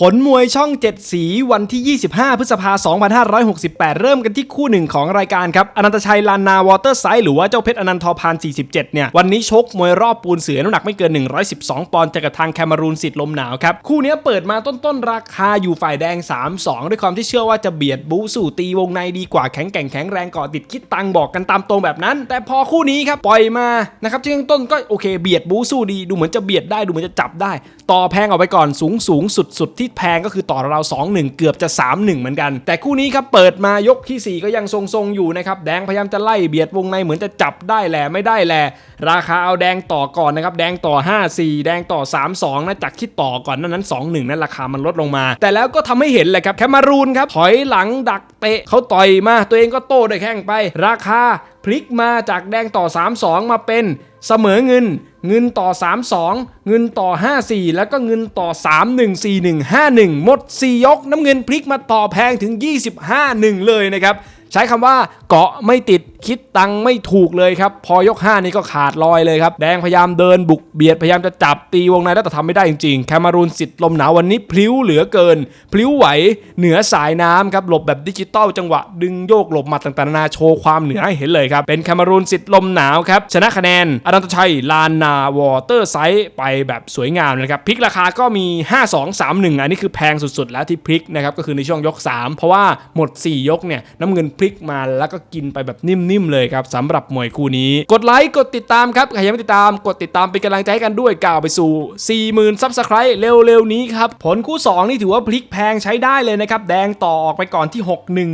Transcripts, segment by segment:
ผลมวยช่อง 7 สีวันที่ 25 พฤษภาคม2568 เริ่มกันที่คู่หนึ่งของรายการครับ อนันตชัยลานนาวอเตอร์ไซด์หรือว่าเจ้าเพชรอนันทพาน 47 เนี่ย วันนี้ชกมวยรอบปูนเสือน้ำหนักไม่เกิน 112 ปอนด์จอกับทางแคมารูนสิทธิ์ลมหนาวครับ คู่นี้เปิดมาต้นๆ ราคาอยู่ฝ่ายแดง 3-2 ด้วยความที่เชื่อว่าจะเบียดบูสู่ตีวงในดีกว่าแข็งแกร่งแข็งแรงเกาะติดคิดตังบอกกันตามตรงแบบนั้น แต่พอคู่นี้ครับปล่อยมานะครับช่วงต้นก็โอเคเบียดบูสู้ดีดูเหมือนจะเบียดได้ดูเหมือนจะจับได้ ต่อแพงออกไปก่อนสูงสูงสุดสุดที่แพงก็คือต่อเรา 2 1 เกือบจะ 3 1 เหมือนกัน แต่คู่นี้ครับเปิดมายกทีสี่ 4 ก็ยังทรงๆอยู่นะครับแดงพยายามจะไล่เบียดวงในเหมือนจะจับได้แหละไม่ได้แหละราคาเอาแดงต่อก่อนนะครับแดงต่อ 5 4 แดงต่อ 3 2นะจากที่ต่อก่อนนั้นนั้น 2 1 นั้นราคามันลดลงมา แต่แล้วก็ทำให้เห็นเลยครับแคมารูนครับถอยหลังดักเตะเขาต่อยมาตัวเองก็โต้ด้วยแข้งไป ราคาพลิกมาจากแดงต่อ 3 2 มาเป็นเสมอเงิน เงินต่อ 3-2 เงินต่อ 5-4 แล้วก็เงินต่อ 3-1-4-1-5-1 หมด 4 ยกน้ำเงินพลิกมาต่อแพงถึง 25-1 เลยนะครับใช้คำว่าเกาะไม่ติดคิดตังไม่ถูกเลยครับ พอยก 5 นี่ก็ขาดลอยเลยครับ แดงพยายามเดินบุกเบียด พยายามจะจับตีวงในแต่ทำไม่ได้จริงๆ แคมารูนสิทธิ์ลมหนาววันนี้พลิ้วเหลือเกิน พลิ้วไหวเหนือสายน้ำครับหลบแบบดิจิตอลจังหวะ ดึงโยกหลบหมัดต่างๆนานาโชว์ความเหนือให้เห็นเลยครับ เป็นแคมารูนสิทธิ์ลมหนาวครับชนะคะแนนอนันตชัยลานนาวอเตอร์ไซส์ไปแบบสวยงามนะครับพลิกราคาก็มี 5 2 3 1 อันนี้คือแพงสุดๆ แล้วที่พลิกนะครับก็คือในช่วงยก 3 เพราะว่าหมด 4 ยกเนี่ยน้ำเงินพลิกมาแล้วก็กินไปแบบนิ่มๆเลยครับสำหรับมวยคู่นี้ กดไลค์กดติดตามครับใครยังไม่ติดตามกดติดตามเป็นกำลังใจให้กันด้วยก้าวไปสู่ 40,000ซับสไครต์เร็วๆนี้ครับผลคู่ 2 นี่ถือว่าพลิกแพงใช้ได้เลยนะครับแดงต่อออกไปก่อนที่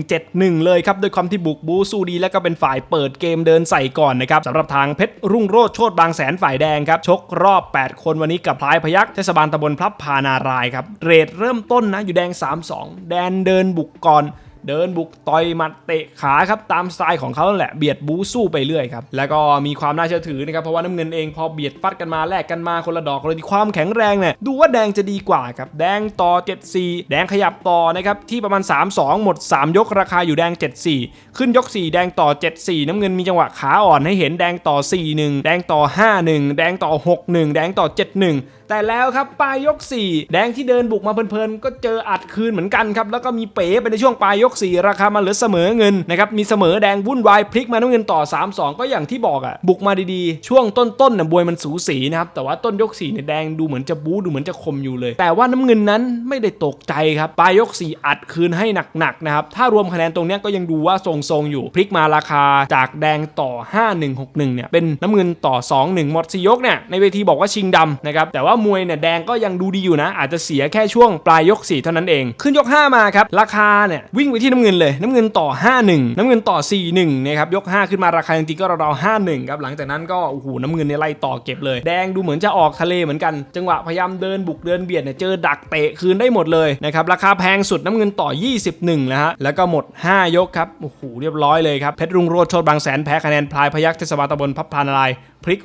6171 เลยครับด้วยความที่บุกบูสู้ดีแล้วก็เป็นฝ่ายเปิดเกมเดินใส่ก่อนนะครับสำหรับทางเพชรรุ่งโรจน์โชตบางแสนฝ่ายแดงครับชกรอบ 8 คนวันนี้กับพลายพยักเทศบาลตำบลพลับพานารายครับเรทเริ่มต้นนะอยู่แดง 3-2 แดนเดินบุกก่อน เดินบุกต่อยหมัดเตะขาครับตามสไตล์ของเขาแหละเบียดบูสู้ไปเรื่อยครับแล้วก็มีความน่าเชื่อถือนะครับเพราะว่าน้ำเงินเองพอเบียดฟัดกันมาแลกกันมาคนละดอกเลยที่ความแข็งแรงเนี่ยดูว่าแดงจะดีกว่าครับแดงต่อ 7-4 แดงขยับต่อนะครับที่ประมาณ 3-2 หมด 3 ยกราคาอยู่แดง 7-4 ขึ้นยก 4 แดงต่อ 7-4 น้ำเงินมีจังหวะขาอ่อนให้เห็นแดงต่อ 4-1 แดงต่อ 5-1 แดงต่อ 6-1 แดงต่อ 7-1แต่แล้วครับปลายยก 4 แดงที่เดินบุกมาเพลินๆ ก็เจออัดคืนเหมือนกันครับ แล้วก็มีเป๋ไปในช่วงปลายยกก 4 ราคามาเหลือเสมอเงินนะครับมีเสมอแดงวุ่นวายพลิกมาน้ำเงินต่อ 3-2 ก็อย่างที่บอกอะ่ะบุกมาดีๆ ช่วงต้นๆน่ะบวยมันสูสีนะครับแต่ว่าต้นยก4เนี่ยแดงดูเหมือนจะบู๊ดูเหมือนจะคมอยู่เลย แต่ว่าน้ำเงินนั้นไม่ได้ตกใจครับปลายยก 4 อัดคืนให้หนักๆนะครับถ้ารวมคะแนนตรงเนี้ยก็ยังดูว่าทรงๆอยู่พลิกมาราคาจากแดงต่อ 5161เนี่ยเป็นน้ำเงินต่อ 2-1 หมดสี่ยกเนี่ยในเวทีบอกว่าชิงดำนะครับแต่ว่ามวยเนี่ยแดงก็ยังดูดีอยู่นะ อาจจะเสียแค่ช่วงปลายยก4เท่านั้นเอง ขึ้นยก 5 มาครับราคาเนี่ยวิ่งไปที่น้ำเงินเลย น้ำเงินต่อ 5-1 น้ำเงินต่อ 4-1นะครับยก 5 ขึ้นมาราคาจริงๆก็ราวๆ5-1ครับหลังจากนั้นก็โอ้โหน้ำเงินเนี่ยไล่ต่อเก็บเลย แดงดูเหมือนจะออกทะเลเหมือนกัน จังหวะพยายามเดินบุกเดินเบียดเนี่ยเจอดักเตะคืนได้หมดเลยนะครับราคาแพงสุดน้ำเงินต่อ 21แล้วฮะแล้วก็หมด 5 ยกครับโอ้โหเรียบร้อยเลยครับเพชรรุ่งโรจน์โชตบางแสนแพ้คะแนนพลายพยักเทศบาลตำบลพับพานาราย พลิก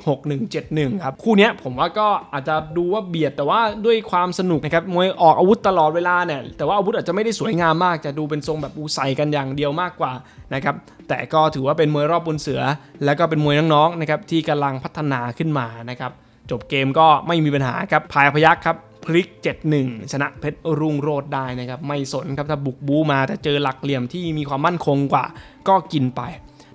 6171 ครับ คู่เนี้ยผมว่าก็อาจจะดูว่าเบียดแต่ว่าด้วยความสนุกนะครับมวยออกอาวุธตลอดเวลาเนี่ย แต่ว่าอาวุธอาจจะไม่ได้สวยงามมาก จะดูเป็นทรงแบบอูใส่กันอย่างเดียวมากกว่านะครับ แต่ก็ถือว่าเป็นมวยรอบบนเสือ แล้วก็เป็นมวยน้องๆนะครับที่กำลังพัฒนาขึ้นมานะครับ จบเกมก็ไม่มีปัญหาครับพายพยักครับพลิก 7-1 ชนะเพชรรุ่งโรจน์ได้นะครับ ไม่สนครับถ้าบุกบูมาแต่เจอหลักเหลี่ยมที่มีความมั่นคงกว่า ก็กินไป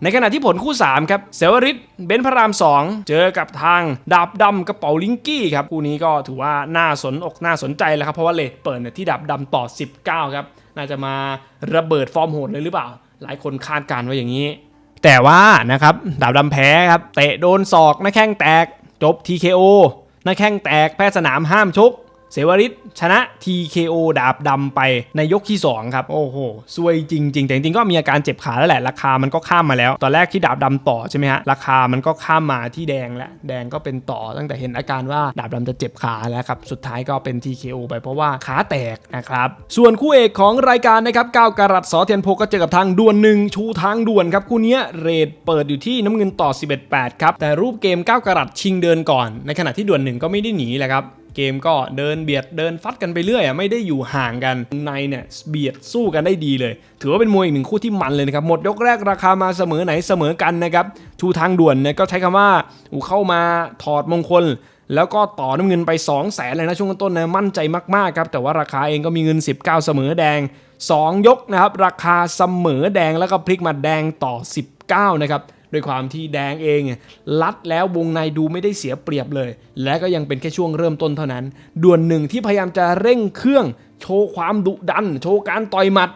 ในขณะที่ผลคู่ 3 ครับเซวริตเบนพระราม 2 เจอกับทางดาบดำกระเป๋าลิงกี้ครับคู่นี้ก็ถือว่าน่าสนอกน่าสนใจแล้วครับเพราะว่าเลทเปิดเนี่ยที่ดาบดำต่อ 19 ครับ น่าจะมาระเบิดฟอร์มโหดเลยหรือเปล่า หลายคนคาดการณ์ว่าอย่างนี้ แต่ว่านะครับดาบดำแพ้ครับเตะโดนศอกหน้าแข้งแตก จบ TKO หน้าแข้งแตกแพ้สนามห้ามชก เสวริตชนะ TKO ดาบดำไปในยกที่ 2 ครับ โอ้โหซวยจริง ๆ แต่จริงๆก็มีอาการเจ็บขาแล้วแหละ ราคามันก็ข้ามมาแล้ว ตอนแรกที่ดาบดำต่อใช่ไหมฮะ ราคามันก็ข้ามมาที่แดงแล้วแดงก็เป็นต่อตั้งแต่เห็นอาการว่าดาบดำจะเจ็บขาแล้วครับ สุดท้ายก็เป็น TKO ไปเพราะว่าขาแตกนะครับ ส่วนคู่เอกของรายการนะครับก้าวกรัตสอเทียนโพก็เจอกับทางด่วนหนึ่งชูทางด่วนครับคู่นี้เรทเปิดอยู่ที่น้ำเงินต่อ 11-8 ครับ แต่รูปเกมก้าวกรัตชิงเดินก่อน ในขณะที่ด่วนหนึ่งก็ไม่ได้หนีแหละครับ เกมก็เดินเบียดเดินฟัดกันไปเรื่อยอะไม่ได้อยู่ห่างกันในเนี่ยเบียดสู้กันได้ดีเลย ถือว่าเป็นมวยอีกหนึ่งคู่ที่มันเลยนะครับหมดยกแรกราคามาเสมอไหนเสมอกันนะครับชูทางด่วนเนี่ยก็ใช้คำว่าอูเข้ามาถอดมงคลแล้วก็ต่อน้ำเงินไป 2 0 0แสนเลยนะช่วงต้นนะมั่นใจมากๆครับแต่ว่าราคาเองก็มีเงิน 19 เสมอแดง 2 ยกนะครับราคาเสมอแดงแล้วก็พลิกมาแดงต่อ 19 นะครับ ด้วยความที่แดงเองลัดแล้ววงในดูไม่ได้เสียเปรียบเลย และก็ยังเป็นแค่ช่วงเริ่มต้นเท่านั้น ด่วนหนึ่งที่พยายามจะเร่งเครื่อง โชว์ความดุดัน โชว์การต่อยหมัด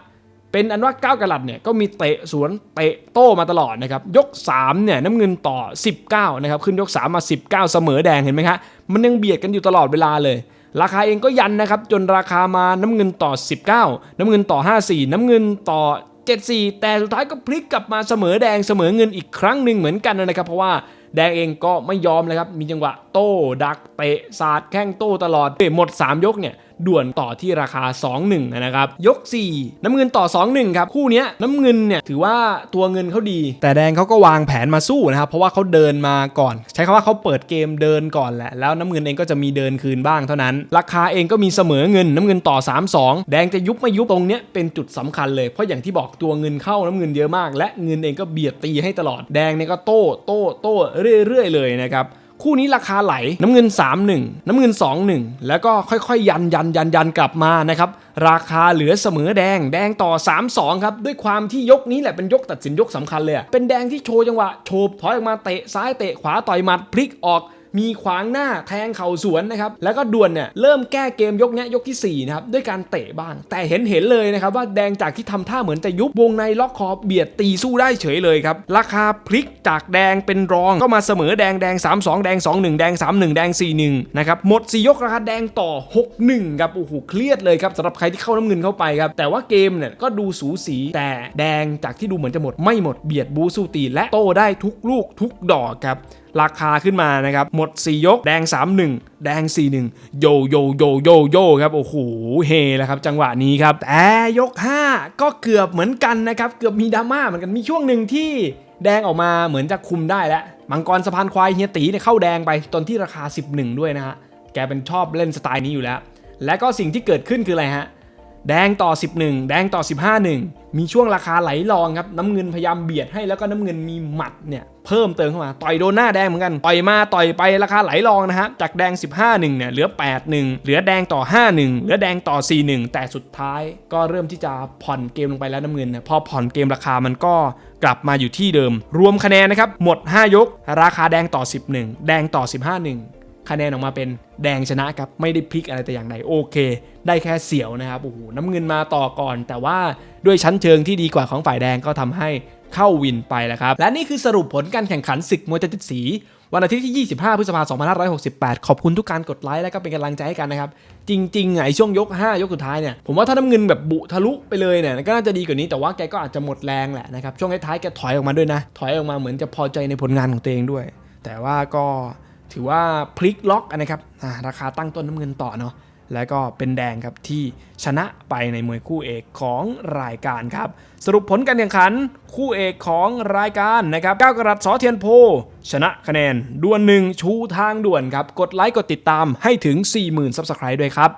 เป็นอันว่าก้าวกระลัดเนี่ยก็มีเตะสวนเตะโต้มาตลอดนะครับ ยก3เนี่ยน้ำเงินต่อ 19นะครับขึ้นยก 3 มา 19 เสมอแดงเห็นไหมครับมันยังเบียดกันอยู่ตลอดเวลาเลยราคาเองก็ยันนะครับ จนราคามาน้ำเงินต่อ 19 น้ำเงินต่อ 54 น้ำเงินต่อ 74 แต่สุดท้ายก็พลิกกลับมาเสมอแดงเสมอเงินอีกครั้งหนึ่งเหมือนกันนะครับ เพราะว่า แดงเองก็ไม่ยอมเลยครับ มีจังหวะโต้ดักเตะสาดแข้งโต้ตลอดเตะหมด 3 ยกเนี่ยด่วนต่อที่ราคา 2-1 นะครับ ยก 4 น้ำเงินต่อ 2-1 ครับ คู่นี้น้ำเงินเนี่ยถือว่าตัวเงินเขาดี แต่แดงเขาก็วางแผนมาสู้นะครับ เพราะว่าเขาเดินมาก่อน ใช้คำว่าเขาเปิดเกมเดินก่อนแหละ แล้วน้ำเงินเองก็จะมีเดินคืนบ้างเท่านั้น ราคาเองก็มีเสมอเงิน น้ำเงินต่อ 3-2 แดงจะยุบไม่ยุบตรงเนี้ยเป็นจุดสำคัญเลย เพราะอย่างที่บอกตัวเงินเข้าน้ำเงินเยอะมาก และเงินเองก็เบียดตีให้ตลอด แดงเนี่ยก็โต้โต้โต้เรื่อยๆเลยนะครับคู่นี้ราคาไหลน้ำเงิน 3-1 น้ำเงิน 2-1 แล้วก็ค่อยๆ ยันยันยันยันกลับมานะครับราคาเหลือเสมอแดงแดงต่อ 3-2 ครับ ด้วยความที่ยกนี้แหละเป็นยกตัดสินยกสำคัญเลย เป็นแดงที่โชว์จังหวะโฉบถอยออกมาเตะซ้ายเตะขวาต่อยหมัดพลิกออก มีขวางหน้าแทงเข่าสวนนะครับแล้วก็ดวนเนี่ยเริ่มแก้เกมยกเนี้ยยกทีสี่4นะครับด้วยการเตะบ้าง แต่เห็นเห็นเลยนะครับว่าแดงจากที่ทำท่าเหมือนจะยุบวงในล็อกคอเบียดตีสู้ได้เฉยเลยครับราคาพลิกจากแดงเป็นรองก็มาเสมอแดงแดง 3-2 แดง 2-1 แดง 3-1 แดง 4-1นะครับหมดสี่ยกราคาแดงต่อ 6-1ครับโอ้โหเครียดเลยครับสำหรับใครที่เข้าน้ำเงินเข้าไปครับแต่ว่าเกมเนี่ยก็ดูสูสีแต่แดงจากที่ดูเหมือนจะหมดไม่หมดเบียดบูสู้ตีและโต้ได้ทุกลูกทุกดอกครับ ราคาขึ้นมานะครับ หมด 4 ยก แดง 3-1 แดง 4-1 โยโยโยโยโยครับ โอ้โห เฮแล้วครับ จังหวะนี้ครับ แต่ยก 5 ก็เกือบเหมือนกันนะครับ เกือบมีดราม่าเหมือนกัน มีช่วงหนึ่งที่แดงออกมาเหมือนจะคุมได้แล้ว มังกรสะพานควายเฮียตีเนี่ยเข้าแดงไปตอนที่ราคา 11 ด้วยนะฮะ แกเป็นชอบเล่นสไตล์นี้อยู่แล้ว และก็สิ่งที่เกิดขึ้นคืออะไรฮะ แดงต่อ 11 แดงต่อ 15 1 มีช่วงราคาไหลรองครับ น้ำเงินพยายามเบียดให้แล้วก็น้ำเงินมีหมัดเนี่ยเพิ่มเติมเข้ามา ต่อยโดนหน้าแดงเหมือนกัน ต่อยมาต่อยไปราคาไหลรองนะฮะ จากแดง 15 1 เนี่ยเหลือ 8 1 เหลือแดงต่อ 5 1 เหลือแดงต่อ 4 1 แต่สุดท้ายก็เริ่มที่จะผ่อนเกมลงไปแล้วน้ำเงินเนี่ยพอผ่อนเกมราคามันก็กลับมาอยู่ที่เดิม รวมคะแนนนะครับหมด 5 ยก ราคาแดงต่อ 11 แดงต่อ 15 1 คะแนนออกมาเป็นแดงชนะครับ ไม่ได้พลิกอะไรแต่อย่างใดโอเค ได้แค่เสียวนะครับโอ้โหน้ำเงินมาต่อก่อน แต่ว่าด้วยชั้นเชิงที่ดีกว่าของฝ่ายแดงก็ทำให้เข้าวินไปแล้วครับ และนี่คือสรุปผลการแข่งขันศึกมวยติดสี วันอาทิตย์ที่ 25 พฤษภาคม 2568 ขอบคุณทุกการกดไลค์และก็เป็นกำลังใจให้กันนะครับ จริงๆไอ้ช่วงยก 5 ยกสุดท้ายเนี่ย ผมว่าถ้าน้ำเงินแบบบุทะลุไปเลยเนี่ย ก็น่าจะดีกว่านี้แต่ว่าแกก็อาจจะหมดแรงแหละนะครับ ช่วงท้ายๆแกถอยออกมาด้วยนะ ถอยออกมาเหมือนจะพอใจในผลงานของตัวเองด้วย แต่ว่าก็ ถือว่าพลิกล็อกนะครับราคาตั้งต้นน้ำเงินต่อเนาะแล้วก็เป็นแดงครับที่ชนะไปในมวยคู่เอกของรายการครับ สรุปผลการแข่งขันคู่เอกของรายการนะครับก้าวกระดัดสอเทียนโพ ชนะคะแนนด่วนหนึ่งชูทางด่วนครับ กดไลค์กดติดตามให้ถึง 40,000ซับสไครต์ด้วยครับ